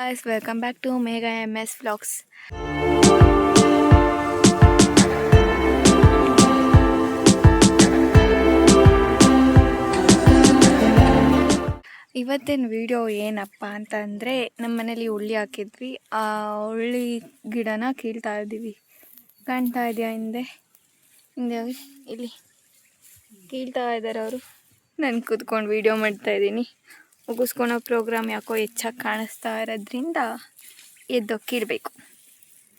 guys, welcome back to mega ms vlogs. ಇವತ್ತಿನ video ಏನಪ್ಪ ಅಂತ ಅಂದರೆ ನಮ್ಮ ಮನೇಲಿ ಹುಳ್ಳಿ ಹಾಕಿದ್ವಿ. ಆ ಉಳ್ಳಿ ಗಿಡನ ಕೀಳ್ತಾ ಇದ್ದೀವಿ ಕಾಣ್ತಾ ಇದೆಯಾ ಹಿಂದೆ? ಹಿಂದೆ ಇಲ್ಲಿ. ಕೀಳ್ತಾ ಇದ್ದಾರೆ ಅವರು. ನಾನು ಕೂತ್ಕೊಂಡು ವಿಡಿಯೋ ಮಾಡ್ತಾ ಇದ್ದೀನಿ ಮುಗಿಸ್ಕೊಳೋ ಪ್ರೋಗ್ರಾಮ್ ಯಾಕೋ ಹೆಚ್ಚಾಗಿ ಕಾಣಿಸ್ತಾ ಇರೋದ್ರಿಂದ ಎದ್ದೊಕ್ಕಿಡಬೇಕು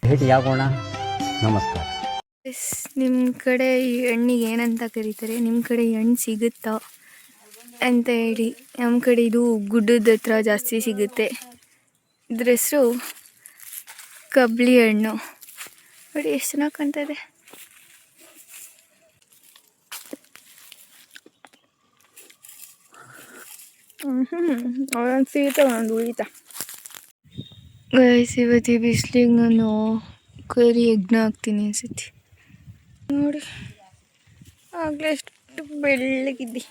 ಭೇಟಿ ಆಗೋಣ ನಮಸ್ಕಾರ. ನಿಮ್ಮ ಕಡೆ ಈ ಹಣ್ಣಿಗೆ ಏನಂತ ಕರೀತಾರೆ? ನಿಮ್ಮ ಕಡೆ ಈ ಹಣ್ಣು ಸಿಗುತ್ತಾ? ಅಂತ ಹೇಳಿ. ನಮ್ಮ ಕಡೆ ಇದು ಗುಡ್ಡದ ಹತ್ರ ಜಾಸ್ತಿ ಸಿಗುತ್ತೆ. ಇದ್ರ ಹೆಸರು ಕಬ್ಲಿ ಹಣ್ಣು. ನೋಡಿ ಎಷ್ಟು ಚೆನ್ನಾಗಿ ಕಾಣ್ತಾ ಇದೆ. ಹ್ಞೂ ಒಂದೊಂದು ಸಿಗುತ್ತೆ ಒಂದೊಂದು ಉಳಿತಾ ಗೈಸ್ ಇವತ್ತು ಬಿಸ್ಲಿಗೆ ನಾನು ಕರಿ ಯಜ್ಞ ಹಾಕ್ತೀನಿ ಅನ್ಸುತ್ತೆ ನೋಡಿ. ಆಗಲೇ ಎಷ್ಟು ಬೆಳ್ಳಗಿದ್ದೆ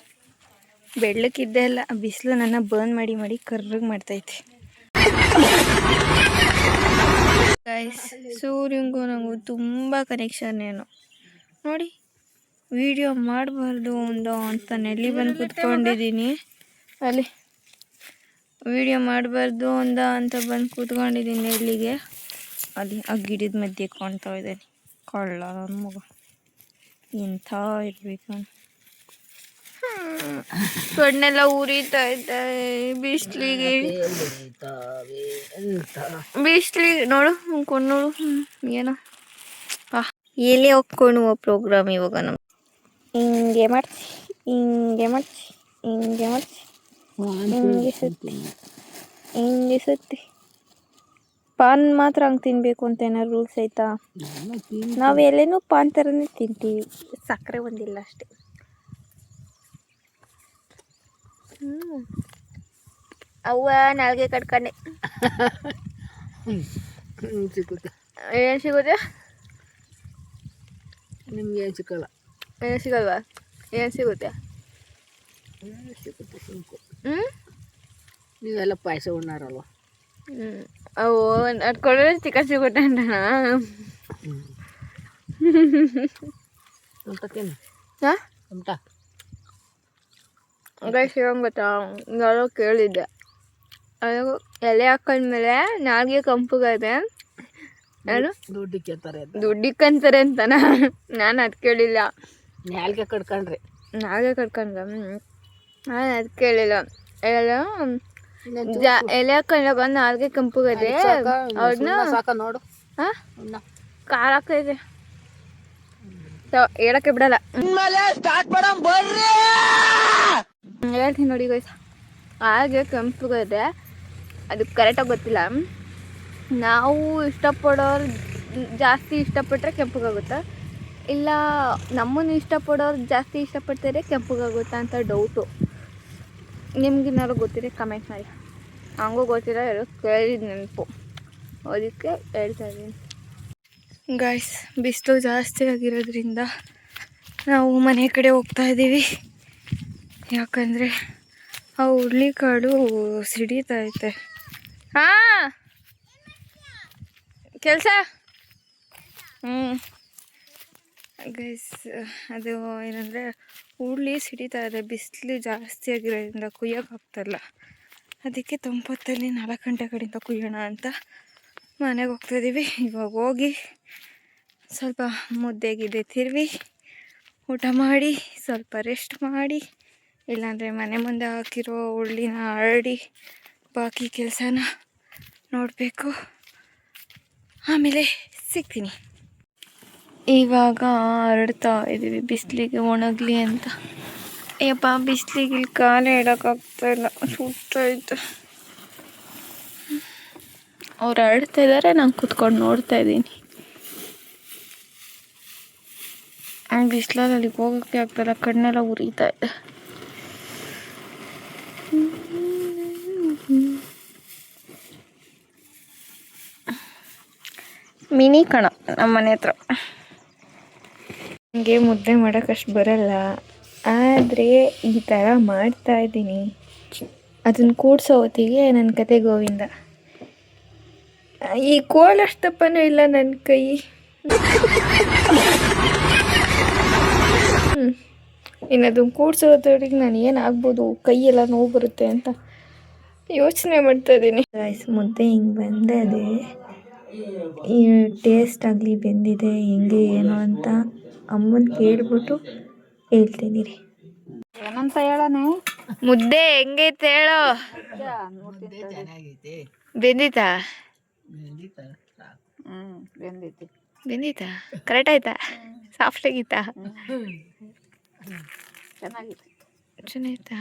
ಬೆಳ್ಳಕ್ಕಿದ್ದೆ ಅಲ್ಲ ಬಿಸಿಲು ನನ್ನ ಬರ್ನ್ ಮಾಡಿ ಮಾಡಿ ಕರ್ರಗೆ ಮಾಡ್ತೈತೆ. ಗೈಸ್ ಸೂರ್ಯಂಗೂ ನನಗೂ ತುಂಬ ಕನೆಕ್ಷನ್ ಏನು. ನೋಡಿ ವಿಡಿಯೋ ಮಾಡಬಾರ್ದು ಒಂದು ಅಂತ ನೆಲ್ಲಿ ಬಂದು ಕೂತ್ಕೊಂಡಿದ್ದೀನಿ ಅಲ್ಲಿ ವಿಡಿಯೋ ಮಾಡಬಾರ್ದು ಅಂದ ಅಂತ ಬಂದು ಕೂತ್ಕೊಂಡಿದ್ದೀನಿ ಇಲ್ಲಿಗೆ. ಅಲ್ಲಿ ಆ ಗಿಡದ ಮಧ್ಯೆ ಕಾಣ್ತಾ ಇದ್ದಾನೆ ಕಳ್ಳ ನನ್ನ ಮಗ. ಎಂಥ ಇರಬೇಕು ಕಣ್ಣೆಲ್ಲ ಉರಿತಾ ಇದ್ದಾರೆ ಬಿಸಿಲಿಗೆ. ಬಿಸಿಲಿಗೆ ನೋಡು ಕೊಂಡು ನೋಡು. ಏನೋ. ಎಲ್ಲಿ ಹೋಗ್ಕೊಂಡು ಪ್ರೋಗ್ರಾಮ್ ಇವಾಗ ನಮ್ಮ ಹಿಂಗೆ ಮಾಡ್ತಿ. ಹಿಂಗೆ ಮಾಡ್ತಿ. ಹಿಂಗೆ ಮಾಡ್ತಿ. ಹಿಂಗೆ ಸುತ್ತಿ ಹಿಂಗೆ ಸುತ್ತಿ ಪಾನ್ ಮಾತ್ರ ಹಂಗೆ ತಿನ್ಬೇಕು ಅಂತ ಏನಾರು ರೂಲ್ಸ್ ಐತಾ ನಾವು ಎಲ್ಲೇನೂ ಪಾನ್ ಥರನೇ ತಿಂತೀವಿ ಸಕ್ಕರೆ ಒಂದಿಲ್ಲ ಅಷ್ಟೇ ಅವ್ವ ನಾಲ್ಗೆ ಕಟ್ಕೊಂಡೆ ಸಿಗುತ್ತೆ ಏನು ಸಿಗುತ್ತೆ ನಿಮ್ಗೆ ಏನು ಸಿಕ್ಕಲ್ಲ ಏನು ಸಿಗಲ್ವಾ ಏನು ಸಿಗುತ್ತೆ ಸಿಗುತ್ತೆ ಸುಮ್ಕು ನೀವೆಲ್ಲ ಪಾಯಸ ಉಣ್ಣಾರಲ್ವ? ಅವು ನಡ್ಕೊಂಡ್ರೆ ಚಿಕ್ಕ ಸಿಗುತ್ತೆ ಹೆಂಗೆ ಗೊತ್ತಾ ಯಾರೋ ಕೇಳಿದ್ದೆ. ಅದು ಎಲೆ ಹಾಕೊಂಡ್ಮೇಲೆ ನಾಲ್ಗೆ ಕಂಪುಗೈತೆ ನಾನು ದುಡ್ಡಿಕ್ಕಂತಾರೆ ಅದು ದುಡ್ಡಿಕ್ಕಂತಾರೆ ಅಂತನ. ನಾನು ಅದು ಕೇಳಿಲ್ಲ. ನಾಲ್ಗೆ ಕಡ್ಕೊಂಡ್ರಿ ನಾಲ್ಗೆ ಕಟ್ಕೊಂಡ್ರೆ ನಾನು ಅದು ಕೇಳಿಲ್ಲ. ಎಲ್ಲ ಎಲೆ ಹಾಕೊಂಡಾಗ ನಾಲ್ಗೆ ಕೆಂಪುಗದೆ. ಅವ್ರನ್ನ ಸಾಕ ನೋಡು. ಖಾರ ಹಾಕೈತೆ ಹೇಳಕ್ಕೆ ಬಿಡಲ್ಲ. ಹೇಳ್ತೀನಿ ನೋಡಿ ಗೈಸ್ ಹಾಗೆ ಕೆಂಪುಗದೆ. ಅದು ಕರೆಕ್ಟಾಗಿ ಗೊತ್ತಿಲ್ಲ. ನಾವು ಇಷ್ಟಪಡೋರು ಜಾಸ್ತಿ ಇಷ್ಟಪಟ್ಟರೆ ಕೆಂಪಗಾಗುತ್ತಾ? ಇಲ್ಲ ನಮ್ಮನ್ನು ಇಷ್ಟಪಡೋರು ಜಾಸ್ತಿ ಇಷ್ಟಪಡ್ತಾರೆ ಕೆಂಪಗಾಗುತ್ತಾ ಅಂತ ಡೌಟು ನಿಮ್ಗೇನಾದ್ರು ಗೊತ್ತಿದೆ? ಕಮೆಂಟ್ ಮಾಡಿ. ಹಂಗೂ ಗೊತ್ತಿಲ್ಲ ಯಾರೋ ಕೇಳಿದ ನೆನಪು. ಅದಕ್ಕೆ ಹೇಳ್ತಾ ಇದ್ದೀನಿ. ಗಾಯ್ಸ್ ಬಿಸಿಲು ಜಾಸ್ತಿ ಆಗಿರೋದ್ರಿಂದ ನಾವು ಮನೆ ಕಡೆ ಹೋಗ್ತಾ ಇದ್ದೀವಿ. ಯಾಕಂದರೆ ಆ ಹುರ್ಳಿಕಾಳು ಸಿಡಿತಾ ಐತೆ. ಹಾಂ! ಕೆಲಸ? ಹ್ಞೂ ಗೈಸ್ ಅದು ಏನಂದರೆ ಹುರುಳಿ ಸಿಡಿತಾ ಇದೆ. ಬಿಸಿಲು ಜಾಸ್ತಿ ಆಗಿರೋದ್ರಿಂದ ಕುಯ್ಯೋಕೆ ಆಗ್ತಾಯಿಲ್ಲ ಅದಕ್ಕೆ ತೊಂಬತ್ತಲ್ಲಿ ನಾಲ್ಕು ಗಂಟೆ ಕಡೆಯಿಂದ ಕುಯ್ಯೋಣ ಅಂತ ಮನೆಗೆ ಹೋಗ್ತಾಯಿದ್ದೀವಿ ಇವಾಗ ಹೋಗಿ ಸ್ವಲ್ಪ ಮುದ್ದೆಗಿದೆ ತಿರ್ವಿ, ಊಟ ಮಾಡಿ, ಸ್ವಲ್ಪ ರೆಸ್ಟ್ ಮಾಡಿ, ಇಲ್ಲಾಂದರೆ ಮನೆ ಮುಂದೆ ಹಾಕಿರೋ ಉಳ್ಳಿನ ಹರಡಿ ಬಾಕಿ ಕೆಲಸನ ನೋಡಬೇಕು. ಆಮೇಲೆ ಸಿಗ್ತೀನಿ. ಇವಾಗ ಹರಡ್ತಾ ಇದ್ದೀವಿ. ಬಿಸಿಲಿಗೆ ಒಣಗಲಿ ಅಂತ. ಅಯ್ಯಪ್ಪ ಬಿಸಿಲಿಗೆ ಇಲ್ಲಿ ಕಾಲೇ ಇಡೋಕ್ಕಾಗ್ತಾ ಇಲ್ಲ. ಸುತ್ತೈತೆ ಅವ್ರು ಹರಡ್ತಾ ಇದ್ದಾರೆ ನಾನು ಕೂತ್ಕೊಂಡು ನೋಡ್ತಾ ಇದ್ದೀನಿ. ಬಿಸಿಲಲ್ಲಿ ಅಲ್ಲಿಗೆ ಹೋಗೋಕ್ಕೆ ಆಗ್ತಾಯಿಲ್ಲ ಕಣ್ಣೆಲ್ಲ ಉರಿತಾ ಇದೆ. ಮಿನಿ ಕಣ ನಮ್ಮ ಮನೆ ಹತ್ರ. ನನಗೆ ಮುದ್ದೆ ಮಾಡೋಕ್ಕಷ್ಟು ಬರಲ್ಲ. ಆದರೆ ಈ ಥರ ಮಾಡ್ತಾ ಇದ್ದೀನಿ. ಅದನ್ನು ಕೂಡ್ಸೋ ಹೊತ್ತಿಗೆ ನನ್ನ ಕತೆ ಗೋವಿಂದ. ಈ ದಪ್ಪನೂ ಇಲ್ಲ ನನ್ನ ಕೈ. ಇನ್ನು ಅದನ್ನು ಕೂಡ್ಸೋದ್ರಿಗೆ ನಾನು ಏನಾಗ್ಬೋದು ಕೈಯೆಲ್ಲ ನೋವು ಬರುತ್ತೆ ಅಂತ ಯೋಚನೆ ಮಾಡ್ತಾ ಇದ್ದೀನಿ. ಮುದ್ದೆ ಹಿಂಗೆ ಬಂದದೆ. ಈ ಟೇಸ್ಟ್ ಆಗಲಿ ಬೆಂದಿದೆ, ಹೆಂಗೆ ಏನು ಅಂತ. ಅಮ್ಮನ ಕೇಳ್ಬಿಟ್ಟು ಹೇಳ್ತೀನಿ ರೀ. ಏನಂತ ಹೇಳನೆ? ಮುದ್ದೆ ಹೆಂಗೈತೆ ಹೇಳೋ. ಬೆಂದಿತ? ಬೆಂದಿತಾ ಹ್ಞೂ ಬೆಂದೈತಿ ಬೆಂದಿತಾ ಕರೆಕ್ಟ್ ಆಯ್ತಾ? ಸಾಫ್ಟ್ ಆಗಿತ್ತಾ? ಚೆನ್ನಾಗಿತ್ತು? ಚೆನ್ನಾಯ್ತಾ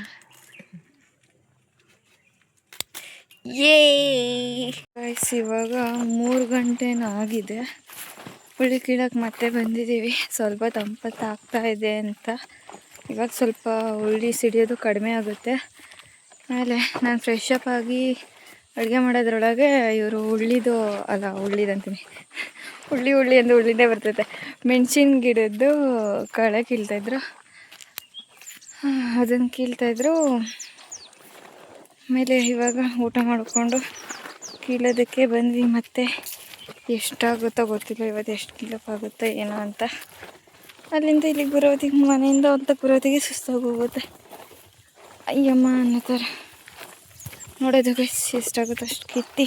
ಏ ಇವಾಗ ಮೂರು ಗಂಟೆನೂ ಆಗಿದೆ. ಉಳ್ಳಿ ಕೀಳಕ್ಕೆ ಮತ್ತೆ ಬಂದಿದ್ದೀವಿ. ಸ್ವಲ್ಪ ತಂಪತ್ತು ಆಗ್ತಾ ಇದೆ ಅಂತ. ಇವಾಗ ಸ್ವಲ್ಪ ಉಳ್ಳಿ ಸಿಡಿಯೋದು ಕಡಿಮೆ ಆಗುತ್ತೆ. ಆಮೇಲೆ ನಾನು ಫ್ರೆಶ್ ಅಪ್ ಆಗಿ ಅಡುಗೆ ಮಾಡೋದ್ರೊಳಗೆ ಇವರು ಉಳ್ಳಿದು ಅಲ್ಲ ಉಳ್ಳಿದಂತೀನಿ ಉಳ್ಳಿ ಉಳ್ಳಿ ಅಂದ್ರೆ ಉಳ್ಳಿದೇ ಬರ್ತೈತೆ. ಮೆಣಸಿನ ಗಿಡದ್ದು ಕಳೆ ಕೀಳ್ತಾಯಿದ್ರು ಅದನ್ನು ಕೀಳ್ತಾಯಿದ್ರು ಆಮೇಲೆ ಇವಾಗ ಊಟ ಮಾಡಿಕೊಂಡು ಕೀಳೋದಕ್ಕೆ ಬಂದ್ವಿ ಮತ್ತೆ. ಎಷ್ಟಾಗುತ್ತೋ ಗೊತ್ತಿಲ್ಲ, ಇವತ್ತು ಎಷ್ಟು ಕೀಳೋಕ್ಕಾಗುತ್ತೋ ಏನೋ ಅಂತ. ಅಲ್ಲಿಂದ ಇಲ್ಲಿಗೆ ಬರೋದಿಗೆ ಮನೆಯಿಂದ ಅಂತ ಬರೋದಿಗೆ ಸುಸ್ತಾಗಿ ಹೋಗುತ್ತೆ ಅಯ್ಯಮ್ಮ ಅನ್ನೋ ಥರ. ನೋಡೋದು ಗೈಸ್ ಎಷ್ಟಾಗುತ್ತೋ ಅಷ್ಟು ಕಿತ್ತಿ.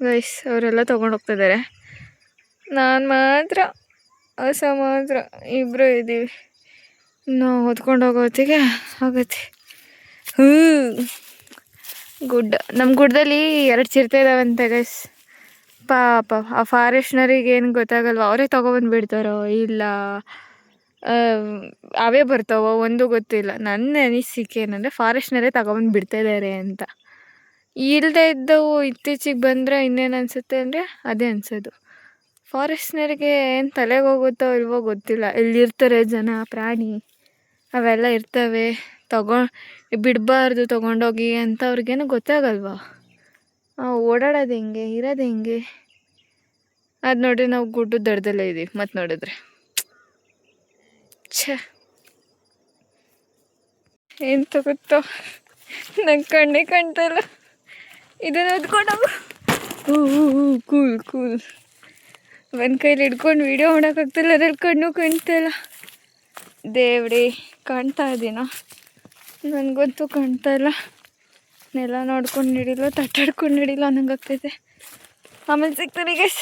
ಗೈಸ್ ಅವರೆಲ್ಲ ತೊಗೊಂಡೋಗ್ತಿದ್ದಾರೆ ನಾನು ಮಾತ್ರ ಹೊಸ ಮಾತ್ರ ಇಬ್ಬರು ಇದ್ದೀವಿ ನಾವು ಹೊತ್ಕೊಂಡು ಹೋಗೋತ್ತಿಗೆ ಆಗುತ್ತೆ. ಹ್ಞೂ ಗುಡ್ಡ ನಮ್ಮ ಗುಡ್ಡದಲ್ಲಿ ಎರಡು ಚಿರತೆ ಇದಾವಂತೆ ಗೈಸ್ ಪಾಪ, ಆ ಫಾರೆಸ್ಟ್ನರಿಗೆ ಏನು ಗೊತ್ತಾಗಲ್ವ? ಅವರೇ ತೊಗೊಬಂದು ಬಿಡ್ತಾರೋ ಇಲ್ಲ ಅವೇ ಬರ್ತಾವೋ? ಒಂದು ಗೊತ್ತಿಲ್ಲ. ನನ್ನ ಅನಿಸಿಕೆ ಏನಂದರೆ ಫಾರೆಸ್ಟ್ನರೇ ತಗೊಬಂದು ಬಿಡ್ತಾ ಇದ್ದಾರೆ ಅಂತ. ಇಲ್ಲದೆ ಇದ್ದವು ಇತ್ತೀಚಿಗೆ ಬಂದರೆ ಇನ್ನೇನು ಅನಿಸುತ್ತೆ ಅಂದರೆ ಅದೇ ಅನಿಸೋದು. ಫಾರೆಸ್ಟ್ನರಿಗೆ ಏನು ತಲೆಗೆ ಹೋಗುತ್ತೋ ಇಲ್ವೋ ಗೊತ್ತಿಲ್ಲ. ಇಲ್ಲಿರ್ತಾರೆ ಜನ, ಪ್ರಾಣಿ? ಅವೆಲ್ಲ ಇರ್ತವೆ. ತಗೊ, ಬಿಡಬಾರ್ದು ತೊಗೊಂಡೋಗಿ ಅಂತ ಅವ್ರಿಗೇನು ಗೊತ್ತಾಗಲ್ವಾ? ಓಡಾಡೋದು ಹೆಂಗೆ, ಇರೋದು ಹೆಂಗೆ? ಅದು ನೋಡ್ರಿ ನಾವು ಗುಡ್ಡದ ದಡದಲ್ಲೇ ಇದ್ದೀವಿ ಮತ್ತೆ ನೋಡಿದ್ರೆ. ಛ. ಏನು ತಗುತ್ತೋ ನಂಗೆ ಕಣ್ಣೇ ಕಾಣ್ತಲ್ಲ ಇದನ್ನು ಹೂ ಕೂಲ್ ಕೂಲ್. ಒಂದು ಕೈಲಿ ಹಿಡ್ಕೊಂಡು ವೀಡಿಯೋ ಮಾಡೋಕ್ಕಾಗ್ತಿಲ್ಲ ಅದ್ರಲ್ಲಿ ಕಣ್ಣು ಕಾಣ್ತಾಯಿಲ್ಲ ದೇವ್ರಿ, ಕಾಣ್ತಾ ಇದ್ದೀನೋ ನನಗಂತೂ ಕಾಣ್ತಾ ಇಲ್ಲ. ನೆಲ ನೋಡ್ಕೊಂಡು ನಿಡಿಲ್ಲ ತಟ್ಟಾಡ್ಕೊಂಡು ಹಿಡಿಲ್ಲ ಅನ್ನಂಗೆ ಆಗ್ತೈತೆ ಆಮೇಲೆ ಸಿಗ್ತೀನಿ ಗೈಸ್